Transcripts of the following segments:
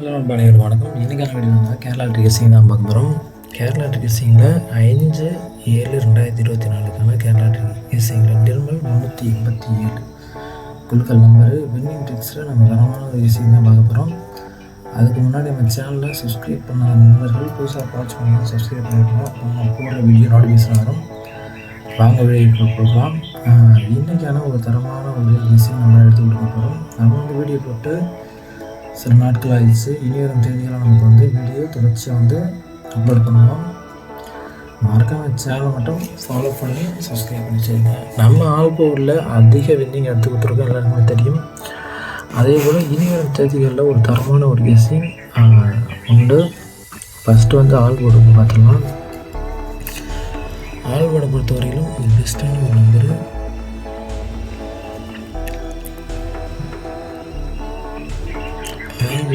Hello அனைவரும் வணக்கம். இன்றைக்கான வீடியோ வந்து கேரளா டிகசிங் தான் பார்க்க போகிறோம் கேரளா டிகசிங்கில் ஐந்து ஏழு ரெண்டாயிரத்தி இருபத்தி நாலுக்கான கேரளா டிகசிங்கில் நிர்மல் முந்நூற்றி எண்பத்தி ஏழு குழுக்கள் நம்பரு வின்னிங் டிப்ஸில் நம்ம தரமான ஒரு விஷயம் தான் பார்க்க போகிறோம் அதுக்கு முன்னாடி நம்ம சேனலில் சப்ஸ்கிரைப் பண்ணாத நண்பர்கள் புதுசாக வாட்ச் பண்ணி சப்ஸ்கிரைப் பண்ணிருக்கோம் அப்போ நம்ம போடுற வீடியோ நோட்டிஃபிகேஷன் வரும். வாங்க வீடியோ போகலாம். இன்றைக்கான ஒரு தரமான ஒரு விஷயம் நம்ம எடுத்துக்கிட்டு போகிறோம் நம்ம வந்து வீடியோ போட்டு சில நாட்கள் ஆயிடுச்சு. இனி வரும் தேதிகளில் நமக்கு வந்து வீடியோ தொடர்ச்சியாக வந்து அப்லோட் பண்ணுவோம். மறக்காம சேனலை மட்டும் ஃபாலோ பண்ணி சப்ஸ்கிரைப் பண்ணி செய்யுங்க நம்ம ஆல்போவில் அதிக வின்னிங் எடுத்து கொடுத்துருக்கோம். எல்லாருக்குமே தெரியும். அதே போல் இனி வரும் தேதிகளில் ஒரு தரமான ஒரு கெஸ்ஸிங் உண்டு. ஃபஸ்ட்டு வந்து ஆல்போர்டு வந்து பார்த்துடலாம். ஆல்போர்டை பொறுத்தவரையிலும் ஒரு பெஸ்ட்டான ஒரு நம்பரு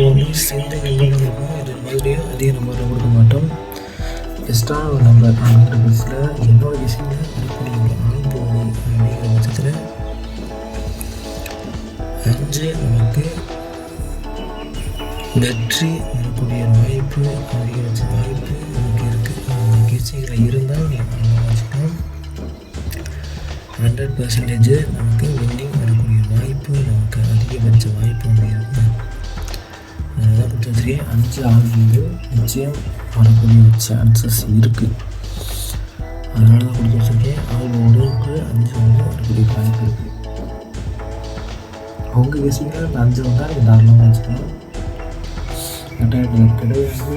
ஒன்று சேர்ந்த நம்பர் இருக்கும் இது மறுபடியும் அதிக நம்பரில் கொடுக்க மாட்டோம். பெஸ்ட்டான ஒரு நம்பர் அப்படிங்கிற பட்சத்தில் என்னோட விஷயங்கள் வரக்கூடிய ஒரு ஆண் போகுது அப்படிங்கிற பட்சத்தில் அஞ்சு நமக்கு வெற்றி வரக்கூடிய வாய்ப்பு அதிகபட்ச வாய்ப்பு நமக்கு இருக்குது அந்த இருந்தால் நீங்கள் வச்சுக்கலாம் ஹண்ட்ரட் பர்சன்டேஜ் நமக்கு வின்னிங் வரக்கூடிய வாய்ப்பு நமக்கு அதிகபட்ச வாய்ப்பு வந்து இருக்குது அதனால் த்ரீ அஞ்சு ஆள் வந்து நிச்சயம் வரக்கூடிய சான்சஸ் இருக்குது அதனால தான் கொடுத்து வச்சுருக்கேன். ஆள் ஒருவருக்கு அஞ்சு வந்து வரக்கூடிய வாய்ப்பு இருக்குது உங்கள் கேசிங்கில் அந்த அஞ்சு வந்தால் நீங்கள் தாராளமாக வச்சுக்கலாம் கட்டாயத்தில் கிடையாது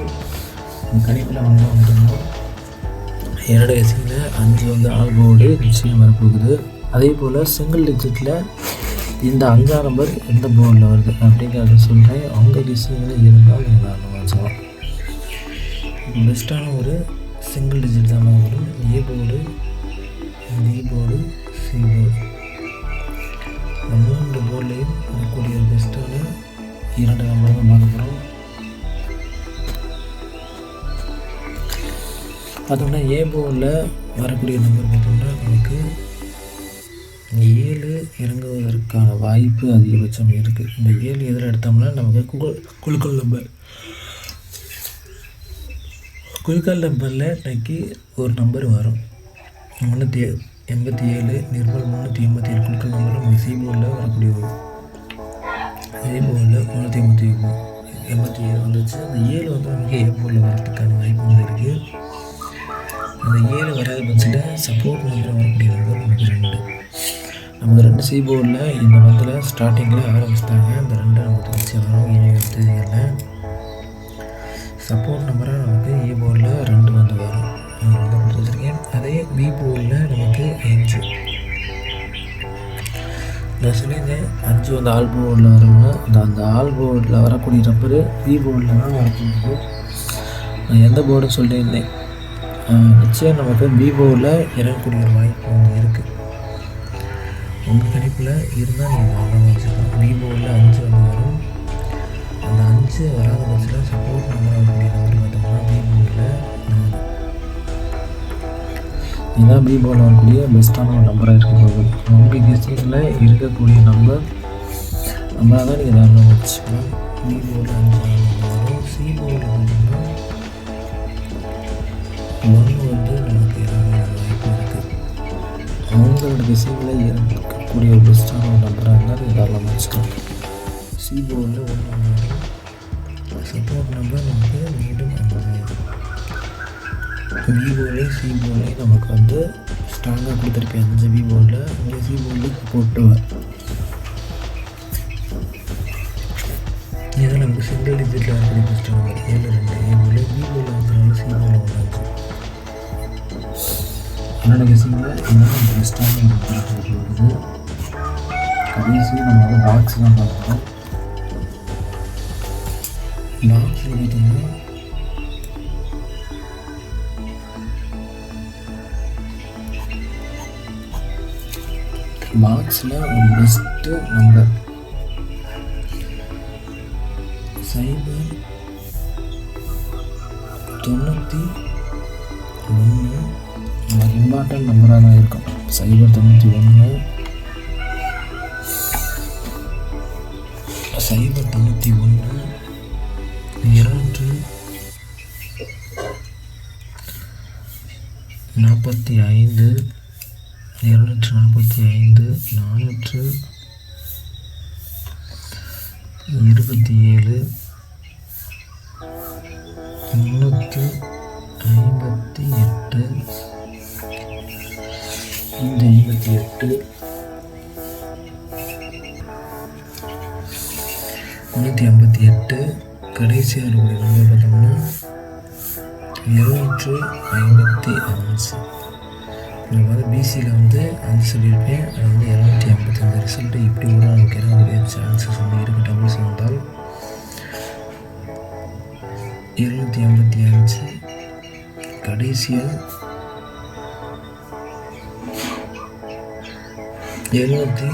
கணிப்பில் வந்தால் மட்டும்தான் என்னோட கேசிங்கில் அஞ்சு வந்து ஆல்போடு நிச்சயம் வரப்போகுது. அதே போல் சிங்கிள் டிஜிட்டில் இந்த அஞ்சாம் நம்பர் எந்த போர்டில் வருது அப்படிங்கிறத சொல்கிறேன் அவங்க டிசிஷனில் இருந்தால் நீங்கள் தாராளமாக பெஸ்ட்டான ஒரு சிங்கிள் டிஜிட் தான் வரும் A board B board C board மூன்று போர்ட்லேயும் வரக்கூடிய ஒரு பெஸ்ட்டான இரண்டு நம்பர் தான் பார்க்க போகிறோம் பார்த்தோம்னா ஏ போர்டில் வரக்கூடிய நம்பர் பார்த்தோம்னா நமக்கு ஏழு இறங்குவதற்கான வாய்ப்பு அதிகபட்சம் இருக்குது இந்த ஏழு எதில் எடுத்தோம்னா நமக்கு குகல் குழுக்கள் நம்பர் குழுக்கள் நம்பரில் இன்னைக்கு ஒரு நம்பர் வரும். முந்நூற்றி எண்பத்தி ஏழு நிர்மல் முந்நூற்றி எண்பத்தி ஏழு குழுக்கள் நம்பர் நமக்கு சீபோர்டில் வரக்கூடிய ஒரு சீபோர்டில் முந்நூற்றி எண்பத்தி எண்பத்தி ஏழு வந்துச்சு. அந்த ஏழு வந்து நமக்கு ஏ போர்டில் வரதுக்கான வாய்ப்பு வந்து இருக்குது அந்த ஏழு வராத பட்சத்தில் சப்போர்ட் நம்பர் வரக்கூடிய நம்பர் நமக்கு ரெண்டு. நமக்கு ரெண்டு சி போர்டில் இந்த மந்தில் ஸ்டார்டிங்கில் ஆரம்பிச்சிட்டாங்க. இந்த ரெண்டு நமக்கு வச்சு வரும். இனி தேதிகளில் சப்போர்ட் நம்பராக நமக்கு ஏ போர்டில் ரெண்டு வந்து வரும். வந்து கொடுத்து வச்சுருக்கேன். அதே பி போர்டில் நமக்கு அஞ்சு நான் சொல்லியிருந்தேன் அஞ்சு அந்த ஆல் போர்டில் வரும்னா அந்த அந்த ஆல் போர்டில் வரக்கூடிய நம்பரு பி போர்டில் தான் வரக்கூடியது நான் எந்த போர்டுன்னு சொல்லியிருந்தேன். நிச்சயம் நமக்கு பி போர்டில் இறங்கக்கூடிய ஒரு வாய்ப்பு வந்து இருக்குது உங்கள் கணிப்பில் இருந்தால் நீங்கள் வாங்காம வச்சுக்கலாம் விவோவில் அஞ்சு வந்து வரும். அந்த அஞ்சு வராத பட்சத்தில் சப்போர்ட் நம்பர் வரக்கூடிய நம்பர் பார்த்தோம்னா விவோவில் நாலு. இதுதான் விவோவில் வரக்கூடிய பெஸ்ட்டான ஒரு நம்பராக இருக்க போகுது உங்கள் கெஸ்டிங்கில் இருக்கக்கூடிய நம்பர் நம்பராக தான் நீங்கள் தாராளமாக வச்சுக்கலாம். விவோவில் அஞ்சு வரும். சிவோவில் பார்த்தீங்கன்னா ஒன்று வந்து நமக்கு இறங்க வாய்ப்பு இருக்குது அவங்களோட திசையில் இருக்கக்கூடிய ஒரு பெஸ்ட்டான ஒரு நம்பராக அது தாராளமாக வச்சுக்கலாம். சிபோ வந்து ஒன்று சப்போர்ட் நம்பர் நமக்கு மீண்டும் ஐம்பது விவோவில் சி நமக்கு வந்து ஸ்ட்ராங்காக கொடுத்துருக்கேன் அஞ்சு விவோவில் போர்டில் இங்கே சி போர்டில் போட்டுவேன் இதில் நமக்கு சிங்கிள் டிஜிட்டில் இருக்கக்கூடிய பெஸ்ட் நம்பர் ஏழு ரெண்டு ஏழு. விவோவில் வந்துனாலும் சி போர்டில் ஒன்று என்னோட கெஸிங்கில் இதுதான் பெஸ்ட்டான ஒரு நம்பராக போகுது கடைசியாக நம்ம வந்து பாக்ஸ் தான் பார்க்குறோம் பார்த்தோம்னா பாக்ஸில் ஒரு பெஸ்ட்டு நம்பர் சைபர் தொண்ணூற்றி ஒன்று இம்பார்ட்டன்ட் நம்பராக தான் இருக்கும். சைபர் தொண்ணூற்றி ஒன்று சைபர் தொண்ணூற்றி ஒன்று இரண்டு நாற்பத்தி ஐந்து இருநூற்று நாற்பத்தி ஐந்து நானூற்று இருபத்தி ஏழு முன்னூற்று ஐம்பத்தி எட்டு. ஐம்பத்தி எட்டு முந்நூற்றி ஐம்பத்தி எட்டு கடைசியாக இருக்கக்கூடிய நம்பர் பார்த்தோம்னா இருநூற்று ஐம்பத்தி அஞ்சு. இப்போ வந்து பிசியில் வந்து அஞ்சு சொல்லியிருப்பேன் அது வந்து இரநூத்தி ஐம்பத்தஞ்சு ரிசல்ட்டு இப்படி கூட நமக்கு இறங்கக்கூடிய சான்சஸ் வந்து இருக்குது டபுள்ஸ் வந்தால் இருநூற்றி ஐம்பத்தி அஞ்சு. கடைசியாக எழுநூற்றி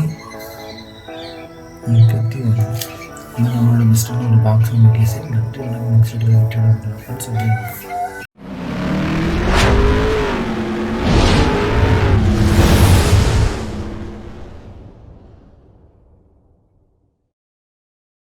முப்பத்தி ஒன்று. இது நம்மளோட பெஸ்ட்டான ஒரு பாக்ஸ் நோட்டீஸ் நன்றி வணக்கம் நெக்ஸ்ட் வீடியோ விட்டு ஃப்ரெண்ட்ஸ்